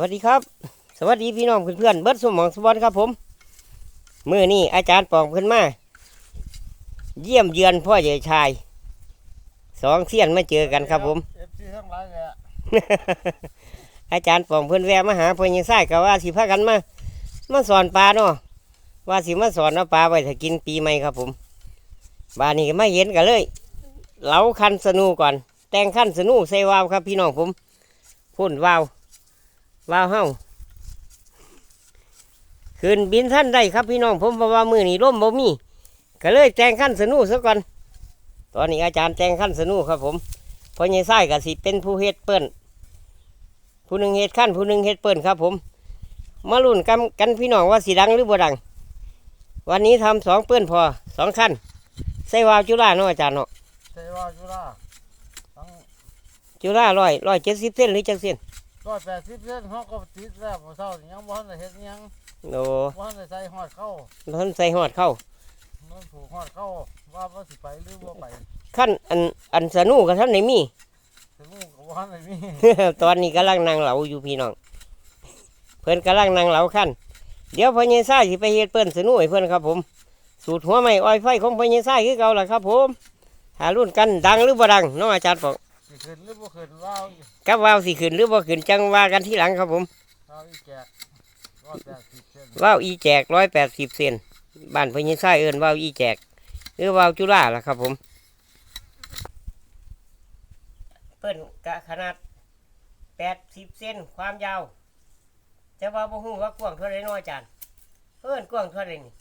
วัสดีครับ สวัสดีพี่น้องเพื่อนๆเบิร์ดสมองสปอนครับผมมือนี่อาจารย์ปองขึ้นมา เยี่ยมเยือนพ่อใหญ่ชายสองเสี้ยนมาเจอกันครับผม เอฟซีทั้งหลายเลยอะอาจารย์ปองเพื่อนแวะมาหาพ่อใหญ่ชายก็ว่าสิพากันมามาสอนปลาเนาะว่าสิมาสอนเอาปลาไว้ถ้ากินปีใหม่ครับผมบานนี้ไม่เห็นกันเลยเหลาคันสนูก่อน แต่งคันสนูใส่วาวครับพี่น้องผมพ่นวาว วาวเฮาขึ้นบินท่านได้ครับพี่น้องผมเพราะว่ามือนี่ร่มบ่มีก็เลยแต่งขั้นสนุซะก่อนตอนนี้อาจารย์แต่งขั้นสนุครับผมเพราะยายไส้กับสิเป็นผู้เฮ็ดเปิ้นผู้หนึ่งเฮ็ดขั้นผู้หนึ่งเฮ็ดเปิ้นครับ ผมมาลุ้นกันกันพี่น้องว่าสีดังหรือบ่ดัง วันนี้ทำสองเปิ้นพอสองขั้นใส่วาวจุฬาเนาะอาจารย์เนาะใช่ว่าจุฬาทั้งจุฬาร้อยร้อยเจ็ดสิบเส้นหรือจักเส้น ร้อยแปดสิบเส้นเขาก็ติดแล้วผมเศร้านี่ยังบ่ทันได้เฮ็ดหยังโอ้บ่ทันได้ใส่หอดเข้าท่านใส่หอดเข้ามันผูกหอดเข้าว่าว่าสิไปหรือบ่ไปขั้นอันอันสนุกับท่านไหนมีถึงก็บ่ทันได้มี ตอนนี้กำลังนั่งเหลาอยู่พี่น้อง เพื่อนกำลังนั่งเหลาขั้นเดี๋ยวพ่อเยซ่าสิไปเฮ็ดเปิ้นสนุให้เพื่อนครับผม สูตรหัวไม้อ้อยไฟของพ่อเยซ่าคือเก่าล่ะครับผมหารุ่นกันดังหรือบ่ดังเน้องอาจารย์บอก สิขึ้นหรือบ่ขึ้นว่าวกับว่าวสิขึ้นหรือบ่ขึ้นจังว่ากันที่หลังครับผมว่าวอีแจกร้อยแปดสิบเส้นว่าวอีแจกร้อยแปดสิบเซนบ้านพ่อเยซ่าเอิ้นว่าวอีแจก หรือว่าวจุฬาล่ะครับผมเปิ้นกะขนาดแปดสิบเซนความยาวจะว่าบ่ฮู้ว่ากว้างเท่าไรเน้อยอาจารย์เพิ่นกว้างเท่าไรนี่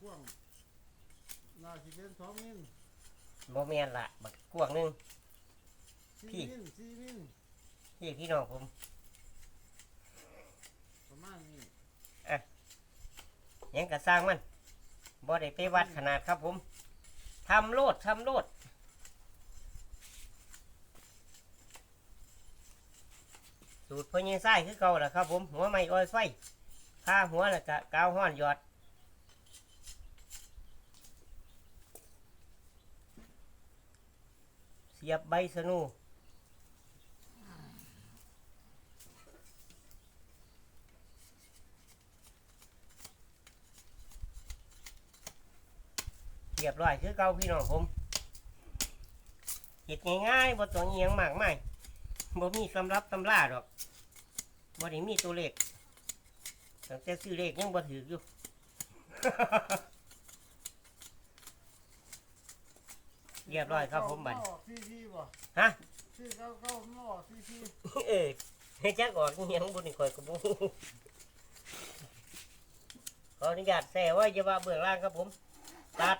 พ่วงน่าสิเป็นสองมิลบ่แม่นละบักกว้างหนึง สี่มิลสี่มิลพี่พี่น้องผมประมาณนี้หยังก็สร้างมันบ่ได้ไปวัดขนาดครับผมทำโลดทำโลดสูตรพ่อใหญ่ไส้คือเก่าล่ะครับผมหัวไม้อ้อยไฟผ้าหัวแล้วก็กาวห้อนหยอด เสียบใบสนู รียบร้อยคือเก่าพี่น้องผมเห็ดง่ายๆบ่ต้องเอียงมากมายบ่มีสำรับตำราดอกบ่ได้มีตัวเลขตั้งแต่ซื้อเลขยังบ่ถืออยู่เรียบร้อยครับผมบัดซีซีบ่ฮะซีเก้าเก้ามันออกซีซีเออให้จักออกเหียงบนนี่คอยกระบูขออนุญาตแส่ว่าอย่าว่าเบื้องล่างครับผม ตัด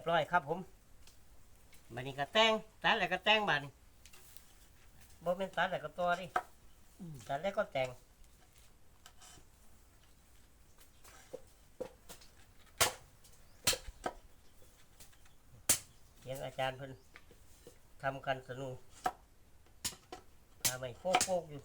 เร้อยครับผมบันนี้ก็แต่งตัดแล้วก็แตงบันบ่เป็นตัดแล้วก็ตัวดิตัดแล้วก็แตงเห็นอาจารย์เพิ่นทำกันสนุกทำไมโคกๆอยู่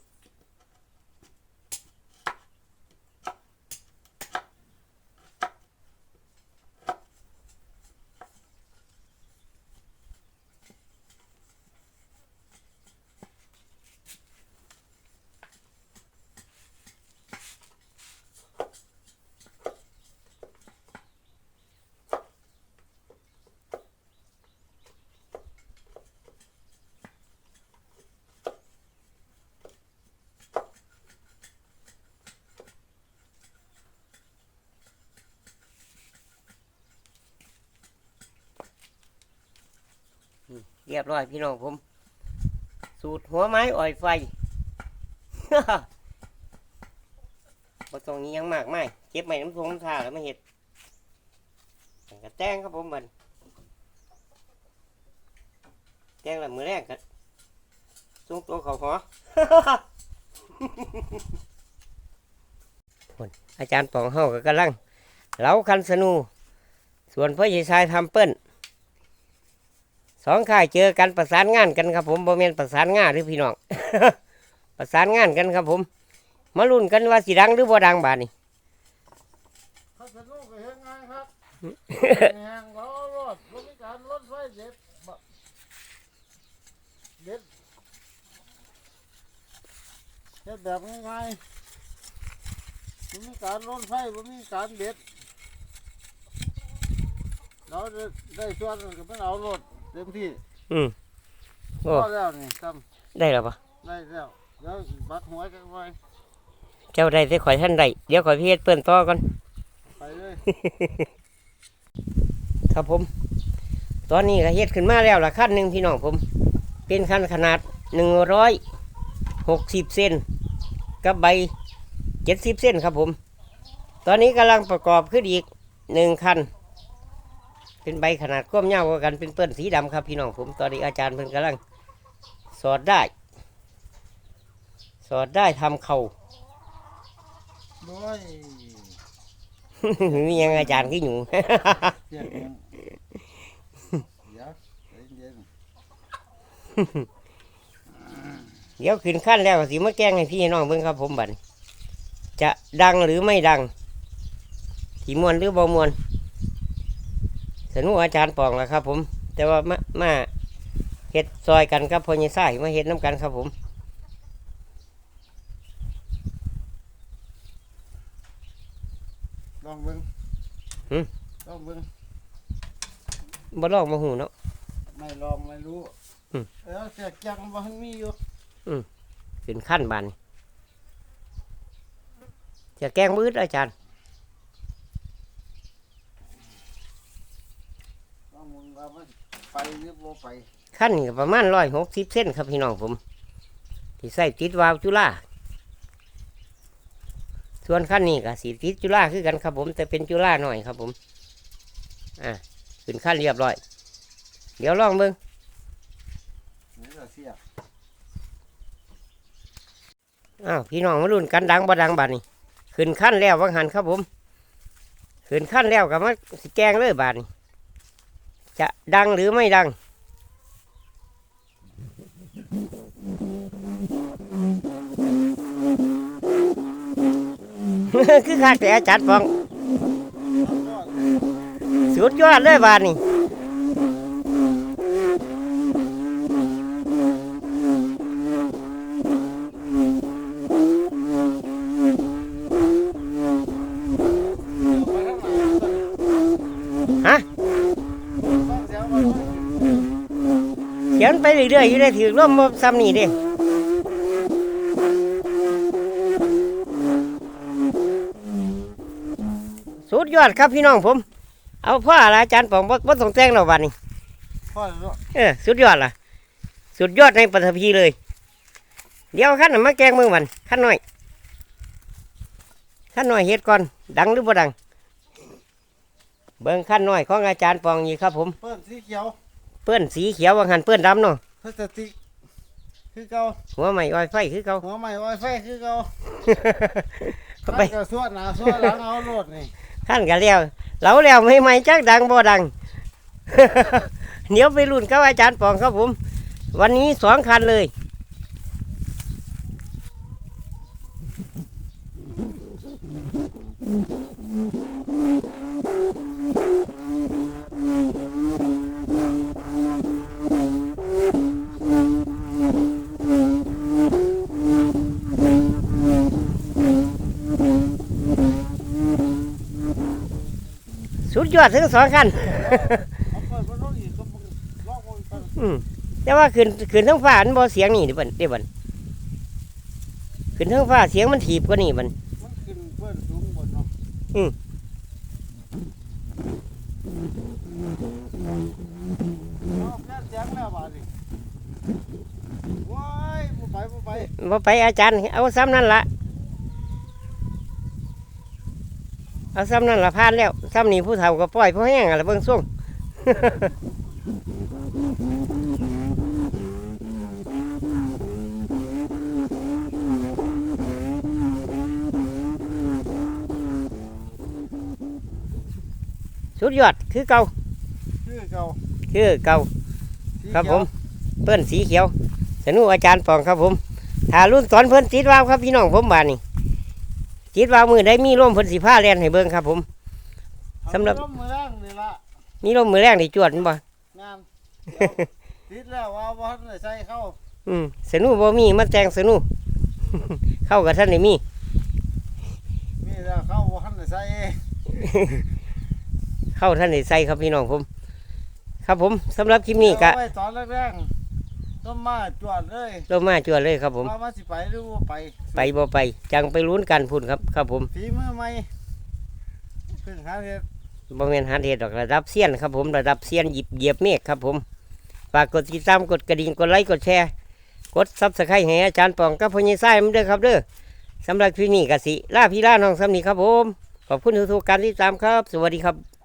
เรียบร้อยพี่น้องผม สูตรหัวไม้อ่อยไฟบ่ตรงนี้ยังมากไม่เก็บใหม่น้ำทงน้ำทาแล้วมาเห็ดแต่ก็แตงครับผมมันแต่งแล้วมือแรกกันสูงตัวเขาหออาจารย์ปองเฮาก็กำลังเหลาคันสนู ส่วนพ่อใหญ่ชายทำเปิ้น สองค่ายเจอกันประสานงานกันครับ ผมโบเมนประสานงานหรือพี่น้อง ประสานงานกันครับ ผม มาลุ้นกันว่าสิดังหรือบ่ดังบาดนี้พัสดุก็เฮ็ดง่ายครับแหงเรารถบริการรถไฟเด็ดบะเด็ดเฮ็ดแบบง่ายๆบ่มีการรถไฟบ่มีการเด็ดเราได้ได้ส่วนก็เป็นเอารถ เต็มที่อืมพโอ้อแล้วนี่ทได้แล้วปะำได้แล้วเดี๋ยวบัดหัวกันไว้เจ้าได้ได้ข่อยท่านได้เดี๋ยวข่อยพี่เฮ็ดเปิ้นต่อก่อน ไปเลยครับผม ตอนนี้ก็เฮ็ดขึ้นมาแล้วละขั้นหนึ่งพี่น้องผม เป็นขั้นขนาดหนึ่งร้อยหกสิบเซนกับใบเจ็ดสิบเซนครับผม ตอนนี้กำลังประกอบขึ้นอีกหนึ่งคัน เป็นใบขนาดก้มยาวกว่ากันเป็นเปิ้นสีดำครับพี่น้องผมตอนนี้อาจารย์เพิ่นกำลังสอดได้ สอดได้ทำเข่าด้วยมียังอาจารย์ขึ้นอยู่เสียงมันเดี๋ยวใจเย็นเดี๋ยวขึ้นขั้นแล้วก็สิมาแกล้งให้พี่ให้น้องเบิ่งครับผมบัดนี้จะดังหรือไม่ดังถีมวนหรือบ่มวนส นุกอาจารย์ปองแล้วครับ ผม แต่ว่ามามาเฮ็ดซอยกันครับพ่อใหญ่ไส้มาเฮ็ดน้ำกันครับผมลองเบิ่งหึ ลองเบิ่งบ่ลองมาหูเนาะ ไม่ลองไม่รู้หึเออเสียจังบ่ทันมีอยู่ขึ้นขั้นบานนี้จะแกล้งมืดอาจารย์ ลอง มึงว่ามันไปหรือบ่ไปขั้นก็ประมาณร้อยหกสิบเส้นครับพี่น้องผม ที่ใส่ติดวาล์วจุฬาส่วนขั้นนี้ก็สีติดจุฬาคือกันครับผม แต่เป็นจุฬาหน่อยครับผม อ่าขึ้นขั้นเรียบร้อย เดี๋ยวลองเบิ้งนี่ก็เสียอ้าวพี่น้องมาลุ้นกันดังบ่ดังบาดนี้ขึ้นขั้นแล้ววังหันครับผม ขึ้นขั้นแล้วกับมาสิแกล้งเลยบาดนี้ จะดังหรือไม่ดัง คือคักแต่อาจารย์ฟอง สุดยอดเลยบาดนี้ไปทานฮะ ฟังเสียงมัน เขียนไปเรื่อยๆอยู่ได้ถือร่วมบ่ซ้ำนี่เด้สุดยอดครับพี่น้องผม เอาพ่อละอาจารย์ปองบ่บ่ต้องแต่งหรอกบัดนี้พ่อเนาะเออสุดยอดล่ะ สุดยอดในปฐพีเลย เดี๋ยวขั้นน่ะมาแกงมือมันขั้นน้อยขั้นน้อยเฮ็ดก่อน ดังหรือบ่ดัง เบิ่งขั้นน้อยของอาจารย์ปองนี่ครับผมเปิ้นสีเขียว เปื้อนสีเขียวว่าหันเปื้อนดำเนาะพลาสติกคือเก่าหัวใหม่อ้อยไฟคือเขาหัวใหม่ไวไฟคือเก่าเอาไปมันก็สวดหน้าสวดหลังเอาโลดนี่ขั้นกันแล้วเราแล้วไม่ไม่จักดังบ่ดังเดี๋ยวไปรุ่นกับอาจารย์ปองครับผม วันนี้สองคันเลย ดยอดทั้งสองคันแต่ว่าขึ้นขึ้นทั้งฝ่ามันบ่เสียงนี่เดี๋ยวบันเดี๋ยวบันขึ้นทั้งฝ่าเสียงมันถีบก็นี่บันอืมว่าไปอาจารย์ เอาซ้ำนั่นละ เอาซ้ำนั่นละพานแล้วซ้ำนี่ผู้เฒ่าก็ปล่อยผู้แห้งอะไรเบิ่งส่งสุดยอดคือเก่าคือเก่าคือเก่าสีครับผมเปิ้นสีเขียวสนุอาจารย์ปองครับผมถ้ารุ่นสอนเพิ่นติดวาวครับพี่น้องผมบานนี่ ติดวาวมือได้มีร่มเพิ่นสีผ้าแลนให้เบิ่งครับ ผมสำหรับ เอามือแรงนี่ละมีร่มมือแรงที่จวดนั่นบ่งานเดี๋ยวติดแล้วว่าบ่ทันได้ใส่เข้าอืมสนุบ่มีมาแจงสนุ เข้ากับท่านได้มี มีแล้วเข้าบ่ทันได้ใส่เข้าท่านได้ใส่ครับพี่น้องผม ครับผมสำหรับคลิปนี้ก็เอาไว้ตอนแรกๆ ต้นมาจวดเลยลงมาจวดเลยครับผม ว่ามันสิไปหรือบ่ไปไปบ่ไป จังไปลุ้นกันพุ่นครับครับผมฝีมือใหม่เพิ่งหาเฮ็ดบ่แม่นหันเฮ็ดดอกระดับเซียนครับผมระดับเซียนหยิบเหยียบเมฆครับผมฝากกดติดตามกดกระดิ่งกดไลค์กดแชร์ กดซับสไครต์ให้อาจารย์ปองกับพ่อใหญ่ไส้มันเด้อครับเด้อสำหรับคลิปนี้กสิล่าพี่ล่าน้องสำนีครับผม ขอบคุณทุกๆการติดตามครับ สวัสดีครับ